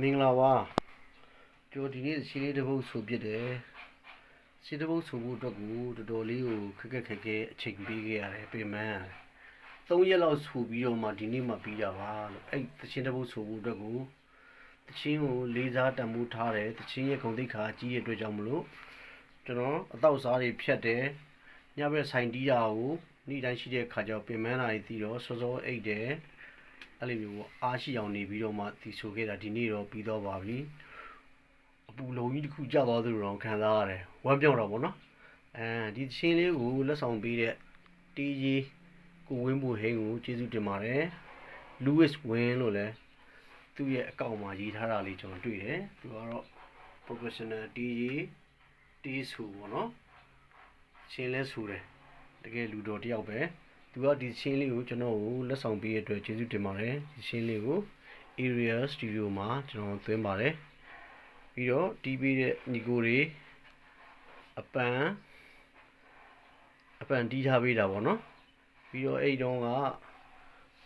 မင်္ဂလာပါကျွန်တော်ဒီနေ့ရှင်းလေးတစ်ပုတ်ဆိုပြတယ်ရှင်းတစ်ပုတ်ဆိုဖို့အတွက်ကိုတော်တော်လေးကိုခက်ခက်ခက်ခဲအချိန်ပေးခဲ့ရတယ်ပြင်ပန်းရတယ်၃ရက်လောက်ဆိုပြီးတော့မှဒီနေ့မှပြီးတာပါလို့အဲ့သချင်းတစ်ပုတ်ဆိုဖို့အတွက်ကိုသချင်းကိုလေးစားတန်ဖိုးထားတယ်သချင်းရဲ့ဂုဏ်သိက္ခာကြီးရဲ့အတွက်ကြောင့်မလို့ကျွန်တော်အတော့စားတွေဖြတ်တယ်ညဘက်ဆိုင်တီးတာကိုနေ့တိုင်းရှိတဲ့ခါကျတော့ပြင်ပန်းလာပြီးတော့စောစောအိတ်တယ် အဲ့လိုမျိုးပေါ့အားရှိအောင်နေပြီးတော့မှတီဆိုခဲ့တာဒီနေ့တော့ပြီးတော့ပါပြီအပူလုံးကြီးတစ်ခုကြာသွားသလိုတော့ခံစားရတယ်ဝမ်းပြောင်းတော့ဗောနော်အဲဒီသချင်းလေးကိုလက်ဆောင်ပေးတဲ့တီးကြီးကိုဝင်းဘူဟိန်းကိုကျေးဇူးတင်ပါတယ် Louis Win လို့လဲသူ့ရဲ့အကောင့်မှာရေးထားတာလေးကျွန်တော်တွေ့တယ်သူကတော့ professional တီးကြီးတီးဆူဗောနော်ချင်းလဲဆူတယ်တကယ်လူတော်တယောက်ပဲ သူကဒီချင်းလေးကိုကျွန်တော်ကိုလက်ဆောင်ပေးရတဲ့အတွက်ကျေးဇူးတင်ပါတယ်ဒီချင်းလေးကို Area Studio မှာကျွန်တော်သွင်းပါတယ်ပြီးတော့တီးပေးတဲ့ညီကိုတွေအပန်အပန်တီးထားပေးတာပေါ့နော်ပြီးတော့အဲ့တုန်းက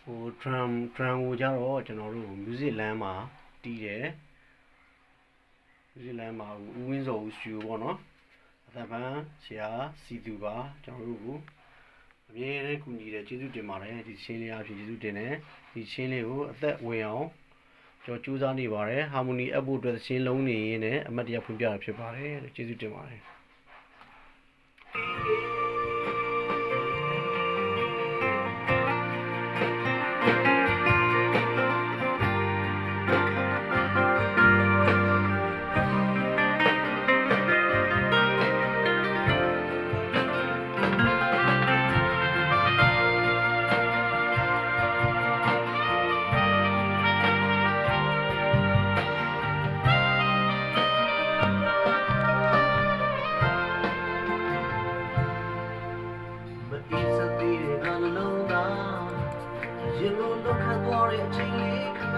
ဟို drum drum ကိုကြတော့ကျွန်တော်တို့ music land မှာတီးတယ် music land မှာဦးဝင်းစောဦး studio ပေါ့နော်အသက်ပန်းဆရာစီသူပါကျွန်တော်တို့ကို အမြဲတမ်းကူညီတယ်ကျေးဇူးတင်ပါတယ်ဒီချင်းလေးအဖြစ်ကျေးဇူးတင်တယ်ဒီချင်းလေးကိုအသက်ဝင်အောင်ကျွန်တော်ကြိုးစားနေပါတယ် harmony app ဖို့အတွက်ချင်းလုံးနေရင်းနဲ့အမတ်တရားဖွင့်ပြတာဖြစ်ပါတယ်လို့ကျေးဇူးတင်ပါတယ် ရင်လိုလွတ်ခတ်သွားတဲ့အချိန်လေးခဏ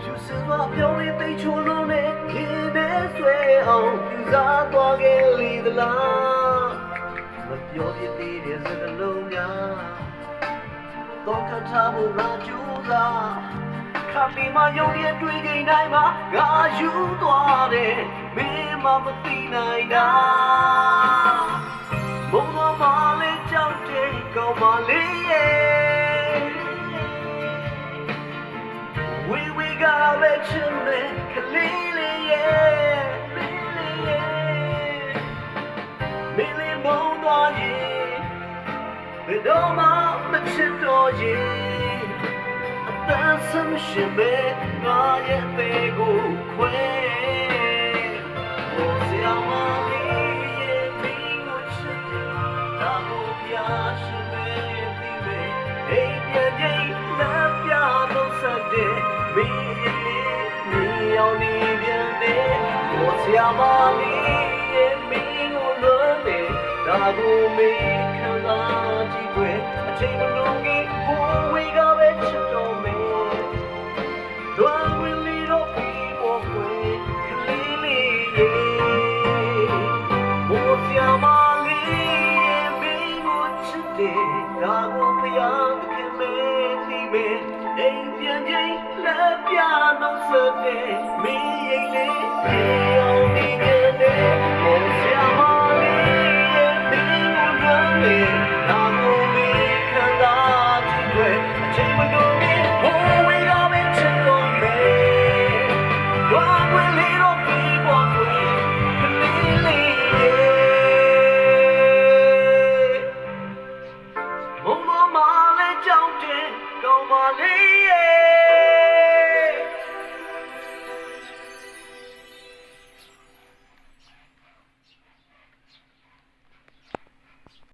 ဖြူစင်သွားပြောင်းလေးသိချိုးလုံးနဲ့ခင်တဲ့ဆွဲအောင်ပြူစားသွားခဲ့လေသလားမပြောပြသေးတဲ့စကားလုံးများတော့ခတ်ထားဖို့ငါကြိုးစားခပ်ပြီးမှယုံရတွေ့ချိန်တိုင်းမှာငါယူသွားတယ်မင်းမမသိနိုင်တာ ကပဲချင်တဲ့ကလေးလေးရဲ့လေးလေးရဲ့မင်းလေးမုံသွားရင်ဘယ်တော့မှမချစ်တော့ရင်အသက်ဆုံးရှင်ပဲငါရဲ့အသေးကိုခွဲ Oh, se ama mi mi noche la copia se me vive ei bien bien Oh, se ama mi mi no lo de la go mi kan la ji kwe a chain lo ngi ko we ga be chit do me တွားဝင်လီတော့ပြီးပေါ်ွယ်ကလေးလေးရေမိုးစရာမလေးမင်းကိုချစ်တယ်ဒါကိုဖျားသခင်မေးစီမေးအိမ်ပြန်ချင်းလက်ပြနှုတ်ဆက်တယ်မင်းရိတ်လေးပြေ